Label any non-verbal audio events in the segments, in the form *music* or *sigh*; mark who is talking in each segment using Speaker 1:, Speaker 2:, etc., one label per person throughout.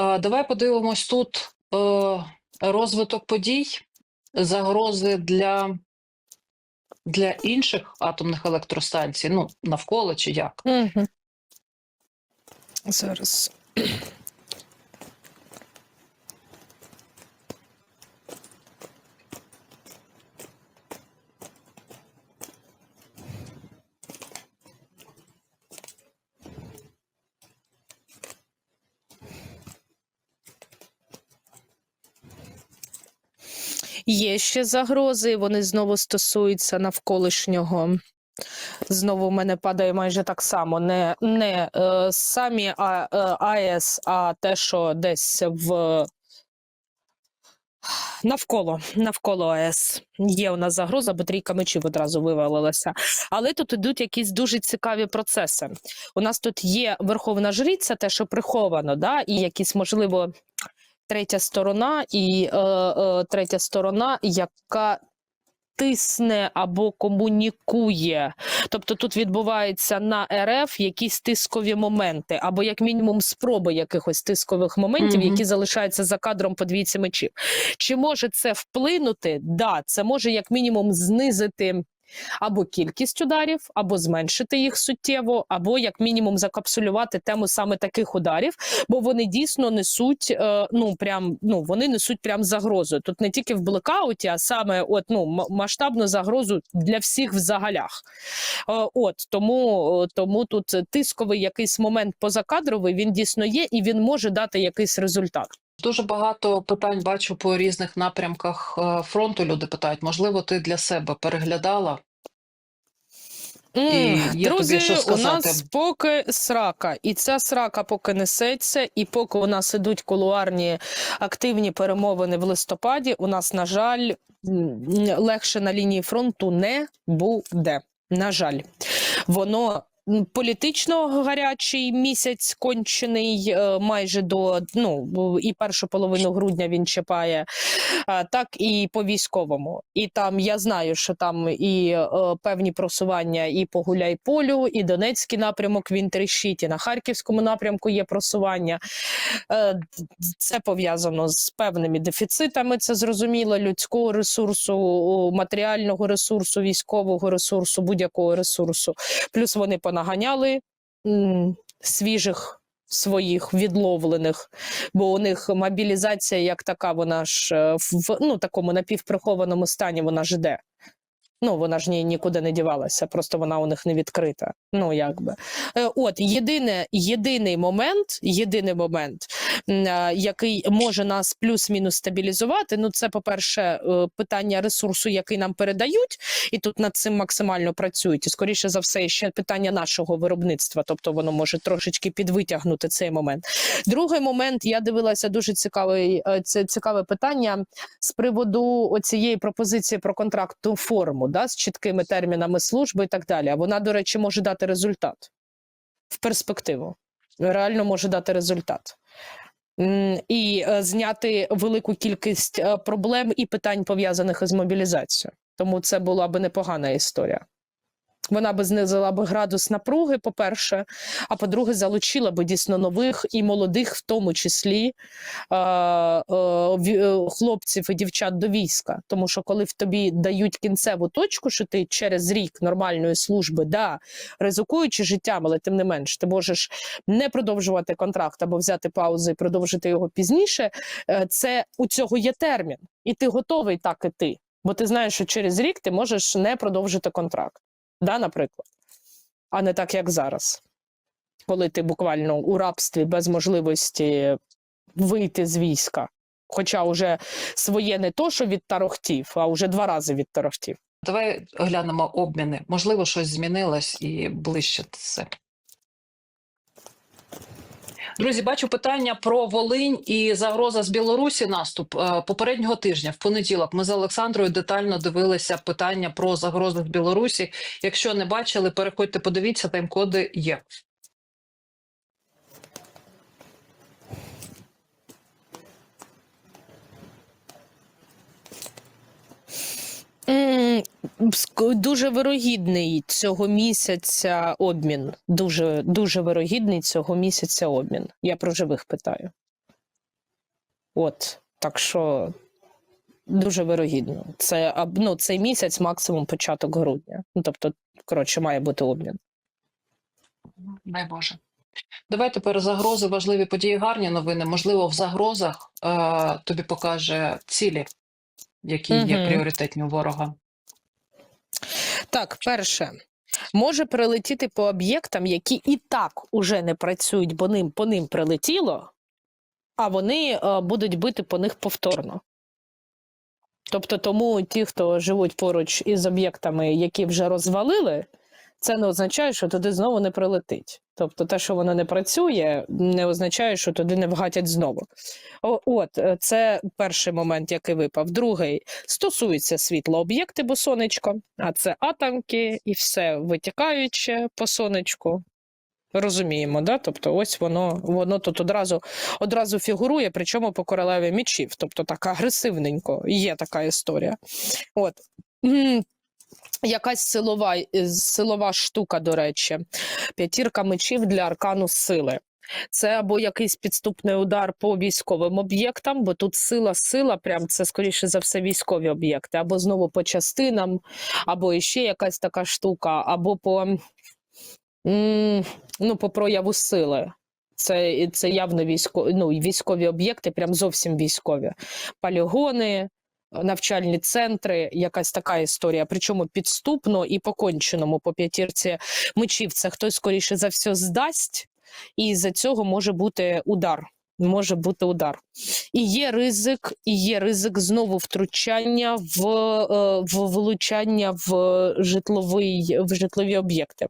Speaker 1: Е, Давай подивимось тут е, розвиток подій, загрози для, для інших атомних електростанцій, ну, навколо чи як.
Speaker 2: Угу. Зараз. Є ще загрози, вони знову стосуються навколишнього. Знову в мене падає майже так само. Не, не е, самі а, е, АЕС, а те, що десь в навколо, навколо АЕС. Є у нас загроза, бо трійка мечів одразу вивалилася. Але тут ідуть якісь дуже цікаві процеси. У нас тут є верховна жриця, те, що приховано, да, і якісь, можливо, третя сторона, і е, е, третя сторона, яка тисне або комунікує. Тобто тут відбуваються на РФ якісь тискові моменти, або як мінімум спроби якихось тискових моментів,
Speaker 1: Мгм.
Speaker 2: які залишаються за кадром по двійці мечів. Чи може це вплинути? Да, це може як мінімум знизити. Або кількість ударів, або зменшити їх суттєво, або як мінімум закапсулювати тему саме таких ударів, бо вони дійсно несуть е, ну прям ну вони несуть прям загрозу. Тут не тільки в блекауті, а саме от ну масштабну загрозу для всіх в загалях. Е, От тому, тому тут тисковий якийсь момент позакадровий він дійсно є, і він може дати якийсь результат.
Speaker 1: Дуже багато питань бачу по різних напрямках е, фронту. Люди питають, можливо, ти для себе переглядала?
Speaker 2: М,
Speaker 1: І є
Speaker 2: Друзі,
Speaker 1: тобі що
Speaker 2: у
Speaker 1: сказати?
Speaker 2: нас поки срака, і ця срака поки несеться, і поки у нас ідуть кулуарні активні перемовини в листопаді, у нас, на жаль, легше на лінії фронту не буде. На жаль, воно. Політично гарячий місяць кончений е, майже до ну і першу половину грудня він чіпає, так і по військовому. І там я знаю, що там і е, певні просування і по Гуляйполю, і Донецький напрямок він тріщить, і на Харківському напрямку є просування. Е, Це пов'язано з певними дефіцитами. Це зрозуміло людського ресурсу, матеріального ресурсу, військового ресурсу, будь-якого ресурсу. Плюс вони понаганяли м, свіжих. Своїх відловлених, бо у них мобілізація як така, вона ж е, в ну такому напівприхованому стані вона ж іде. Ну, вона ж ні, нікуди не дівалася, просто вона у них не відкрита. Ну, якби. Е, От єдине, єдиний момент, єдиний момент, який може нас плюс-мінус стабілізувати. Ну, це, по-перше, е, питання ресурсу, який нам передають, і тут над цим максимально працюють. І скоріше за все, ще питання нашого виробництва, тобто воно може трошечки підвитягнути цей момент. Другий момент я дивилася дуже цікавий, е, це цікаве питання з приводу оцієї пропозиції про контрактну форму, да, з чіткими термінами служби і так далі. Вона, до речі, може дати результат в перспективу. Реально може дати результат. І е, зняти велику кількість е, проблем і питань пов'язаних із мобілізацією. Тому це була би непогана історія. Вона би знизила б градус напруги, по-перше, а по-друге, залучила би дійсно нових і молодих, в тому числі е, е, е, хлопців і дівчат до війська. Тому що коли в тобі дають кінцеву точку, що ти через рік нормальної служби, да, ризикуючи життям, але тим не менш, ти можеш не продовжувати контракт або взяти паузу і продовжити його пізніше. е, Це у цього є термін, і ти готовий так іти. Бо ти знаєш, що через рік ти можеш не продовжити контракт, да, наприклад, а не так, як зараз, коли ти буквально у рабстві без можливості вийти з війська. Хоча вже своє не то, що відтарохтів, а вже два рази відтарохтів.
Speaker 1: Давай оглянемо обміни. Можливо, щось змінилось і ближче це. Друзі, бачу питання про Волинь і загроза з Білорусі. Наступ Е, попереднього тижня в понеділок. Ми з Олександрою детально дивилися питання про загрози з Білорусі. Якщо не бачили, переходьте, подивіться, тайм-коди є.
Speaker 2: Дуже вирогідний цього місяця обмін. Дуже дуже вирогідний цього місяця обмін. Я про живих питаю. От, так що дуже вирогідно. Це ну, цей місяць, максимум початок грудня. Ну, тобто, коротше, має бути обмін.
Speaker 1: Дай Боже. Давай тепер загрози, важливі події, гарні новини. Можливо, в загрозах е, тобі покаже цілі, які є пріоритетні у ворога.
Speaker 2: Так, перше. Може прилетіти по об'єктам, які і так уже не працюють, бо ним по ним прилетіло, а вони е, будуть бити по них повторно. Тобто, тому ті, хто живуть поруч із об'єктами, які вже розвалили, це не означає, що туди знову не прилетить. Тобто, те, що воно не працює, не означає, що туди не вгатять знову. От, е, це перший момент, який випав. Другий стосується світлооб'єкти, бо сонечко, а це атомки і все витікаюче по сонечку. Розуміємо, да? Тобто, ось воно, воно тут одразу, одразу фігурує, причому по королеві мічів, тобто так агресивненько. Є така історія. От. Якась силова, е, силова штука, до речі, п'ятірка мечів для аркану сили. Це або якийсь підступний удар по військовим об'єктам, бо тут сила, сила, прям це скоріше за все військові об'єкти, або знову по частинам, або іще якась така штука, або по, ну, по прояву сили. Це, це явно військові, ну, військові об'єкти, прям зовсім військові. Полігони, навчальні центри, якась така історія. Причому підступно і по конченому, по п'ятірці мечів. Це хтось скоріше за все здасть, і за цього може бути удар. Може бути удар. І є ризик, і є ризик знову втручання в, е, в влучання в житловий, в житлові об'єкти.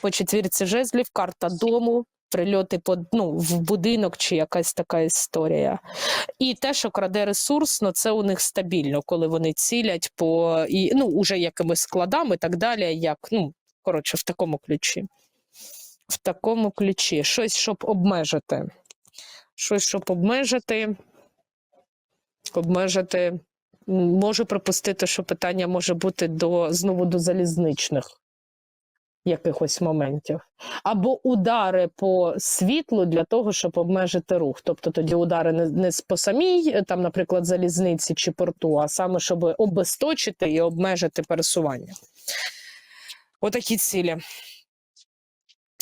Speaker 2: По четвірці жезлів, карта дому, прильоти по, ну, в будинок чи якась така історія. І те, що краде ресурс, ну це у них стабільно, коли вони цілять по і, ну, уже якимись складами і так далі, як, ну, коротше, в такому ключі. В такому ключі. Щось, щоб обмежити. Щось, щоб обмежити. Обмежити. Можу припустити, що питання може бути до знову до залізничних якихось моментів. Або удари по світлу для того, щоб обмежити рух. Тобто тоді удари не, не по самій, там, наприклад, залізниці чи порту, а саме, щоб обесточити і обмежити пересування. Отакі цілі.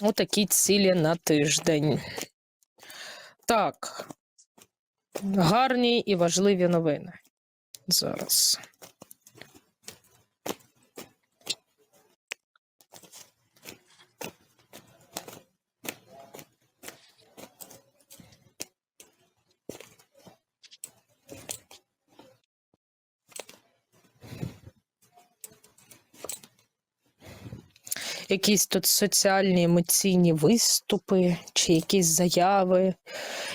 Speaker 2: Отакі цілі на тиждень. Так. Гарні і важливі новини. Зараз. Якісь тут соціальні емоційні виступи чи якісь заяви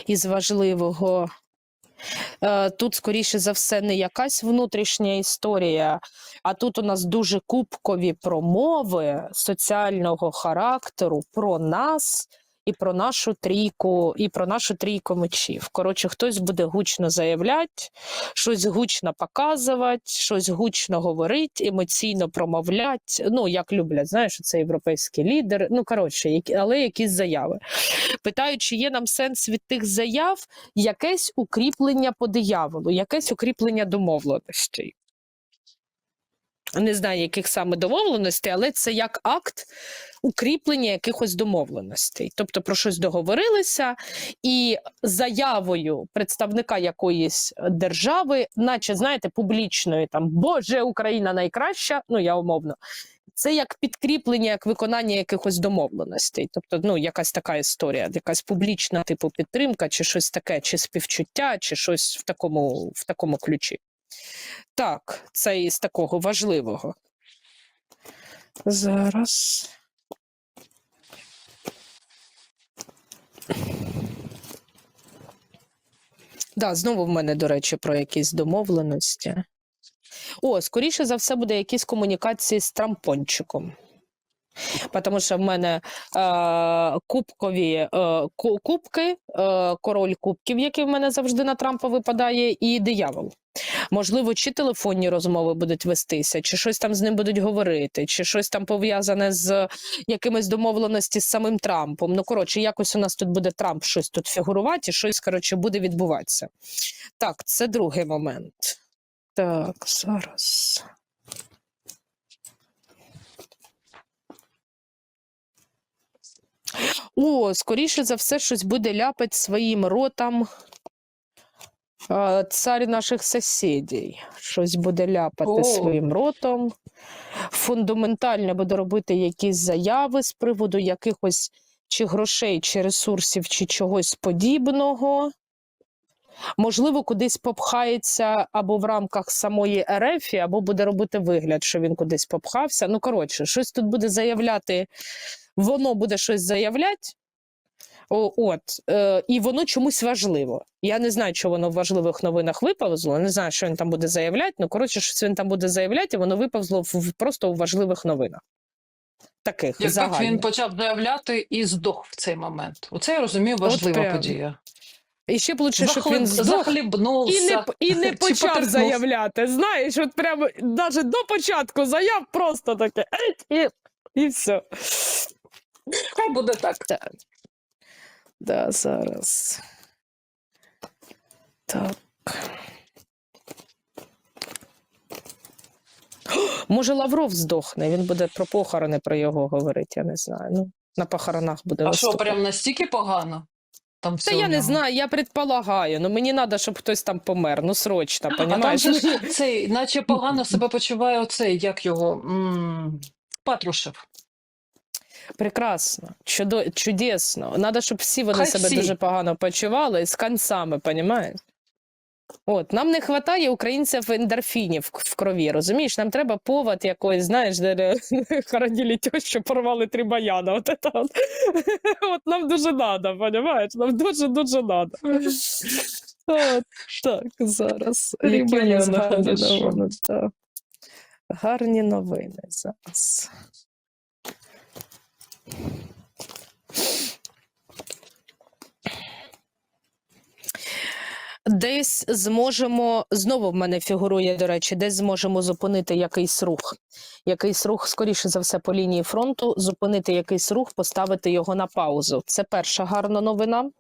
Speaker 2: із важливого. Е, Тут, скоріше за все, не якась внутрішня історія, а тут у нас дуже кубкові промови соціального характеру про нас і про нашу трійку, і про нашу трійку мечів. Коротше, хтось буде гучно заявляти, щось гучно показувати, щось гучно говорити, емоційно промовляти. Ну, як люблять, знаєш, це європейські лідери. Ну, коротше, але якісь заяви. Питають, чи є нам сенс від тих заяв якесь укріплення по дияволу, якесь укріплення домовленостей. Не знаю, яких саме домовленостей, але це як акт укріплення якихось домовленостей. Тобто про щось договорилися, і заявою представника якоїсь держави, наче знаєте, публічної там Боже, Україна найкраща, ну я умовно. Це як підкріплення, як виконання якихось домовленостей. Тобто, ну, якась така історія, якась публічна, типу, підтримка, чи щось таке, чи співчуття, чи щось в такому, в такому ключі. Так, це із такого важливого. Зараз. Да, знову в мене, до речі, про якісь домовленості. О, скоріше за все, буде якісь комунікації з трампончиком. Тому що в мене е, кубкові е, кубки, е, король кубків, який в мене завжди на Трампа випадає, і диявол. Можливо, чи телефонні розмови будуть вестися, чи щось там з ним будуть говорити, чи щось там пов'язане з якимись домовленості з самим Трампом. Ну, коротше, якось у нас тут буде Трамп щось тут фігурувати, і щось, коротше, буде відбуватися. Так, це другий момент. Так, зараз. О, скоріше за все, щось буде ляпать своїм ротом цар наших сусідів. Щось буде ляпати
Speaker 1: О.
Speaker 2: своїм ротом. Фундаментально буде робити якісь заяви з приводу якихось чи грошей, чи ресурсів, чи чогось подібного. Можливо, кудись попхається або в рамках самої РФ, або буде робити вигляд, що він кудись попхався. Ну, коротше, щось тут буде заявляти, воно буде щось заявляти. О, от, е, і воно чомусь важливо. Я не знаю, що воно в важливих новинах виповзло. Не знаю, що він там буде заявляти. Ну, коротше, щось він там буде заявляти, і воно виповзло в, в- просто у важливих новинах. Таких
Speaker 1: Як
Speaker 2: загальних.
Speaker 1: він почав заявляти і здох в цей момент. Оце я розумію важлива подія.
Speaker 2: І ще б лучше, щоб він здох. І не, і не *laughs* почав заявляти. Знаєш, от прямо навіть до початку заяв просто таке. І, і все.
Speaker 1: Хай буде так.
Speaker 2: Так. Да, зараз. Так. *gasps* Може, Лавров здохне, він буде про похорони про його говорити, я не знаю. Ну, на похоронах буде
Speaker 1: А що, прям настільки погано? Там
Speaker 2: Та я не знаю, я предполагаю. Ну мені треба, щоб хтось там помер. Ну, срочно,
Speaker 1: А там же ж цей, наче погано себе почуває оцей, як його, м, Патрушев.
Speaker 2: Прекрасно, чудо, чудесно. Надо, щоб всі вони
Speaker 1: Хай
Speaker 2: себе
Speaker 1: всі.
Speaker 2: дуже погано почували з концами, понімаєш? От, нам не вистачає українців ендорфінів в крові, розумієш? Нам треба повод якоїсь, знаєш, де *laughs* хоронили тещу, порвали три баяна. От, от. *laughs* от нам дуже надо, понімаєш? Нам дуже-дуже надо. От, так, зараз. Гарні так. Гарні новини зараз. Десь зможемо, знову в мене фігурує, до речі, десь зможемо зупинити якийсь рух. Якийсь рух, скоріше за все, по лінії фронту, зупинити якийсь рух, поставити його на паузу. Це перша гарна новина.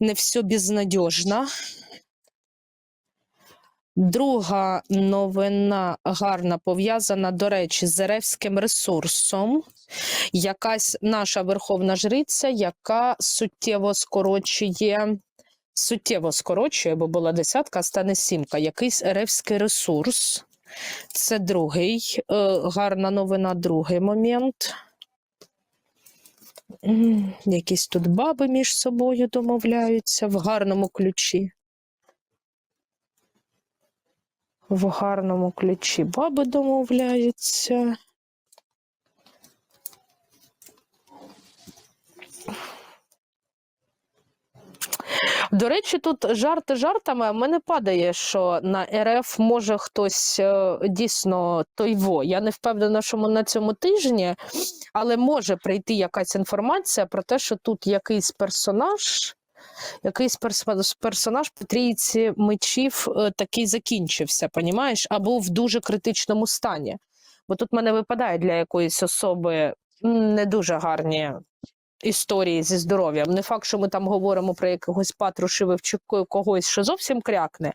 Speaker 2: Не все безнадіжно. Друга новина гарна пов'язана, до речі, з Еревським ресурсом. Якась наша верховна жриця, яка суттєво скорочує суттєво скорочує, бо була десятка, а стане сімка. Якийсь еревський ресурс. Це другий, е, гарна новина, другий момент. Якісь тут баби між собою домовляються в гарному ключі. В гарному ключі баби домовляються. До речі, тут жарти жартами, а мене падає, що на РФ може хтось е, дійсно той во. Я не впевнена, що ми на цьому тижні, але може прийти якась інформація про те, що тут якийсь персонаж, якийсь перс- персонаж по трійці мечів е, такий закінчився, понімаєш, або в дуже критичному стані. Бо тут мене випадає для якоїсь особи не дуже гарні історії зі здоров'ям. Не факт, що ми там говоримо про якогось Патрушева чи когось, що зовсім крякне.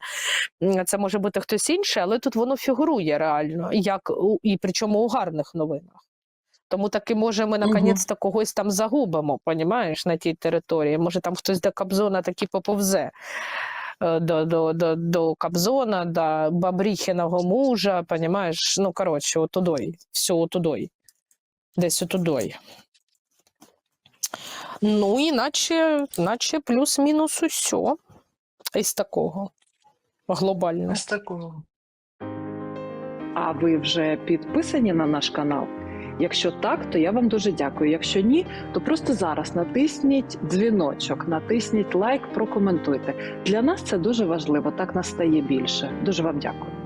Speaker 2: Це може бути хтось інший, але тут воно фігурує реально, як і причому у гарних новинах. Тому таки, може, ми наконець-то когось там загубимо, понімаєш, на тій території. Може, там хтось до Кобзона таки поповзе. е, До, до, до, до Кобзона, до Бабріхіного мужа, понімаєш? Ну, коротше, отудой, все отудой. Десь отудой. Ну, іначе, наче плюс-мінус усьо із такого глобального.
Speaker 1: Ось такого.
Speaker 3: А ви вже підписані на наш канал? Якщо так, то я вам дуже дякую. Якщо ні, то просто зараз натисніть дзвіночок, натисніть лайк, прокоментуйте. Для нас це дуже важливо. Так нас стає більше. Дуже вам дякую.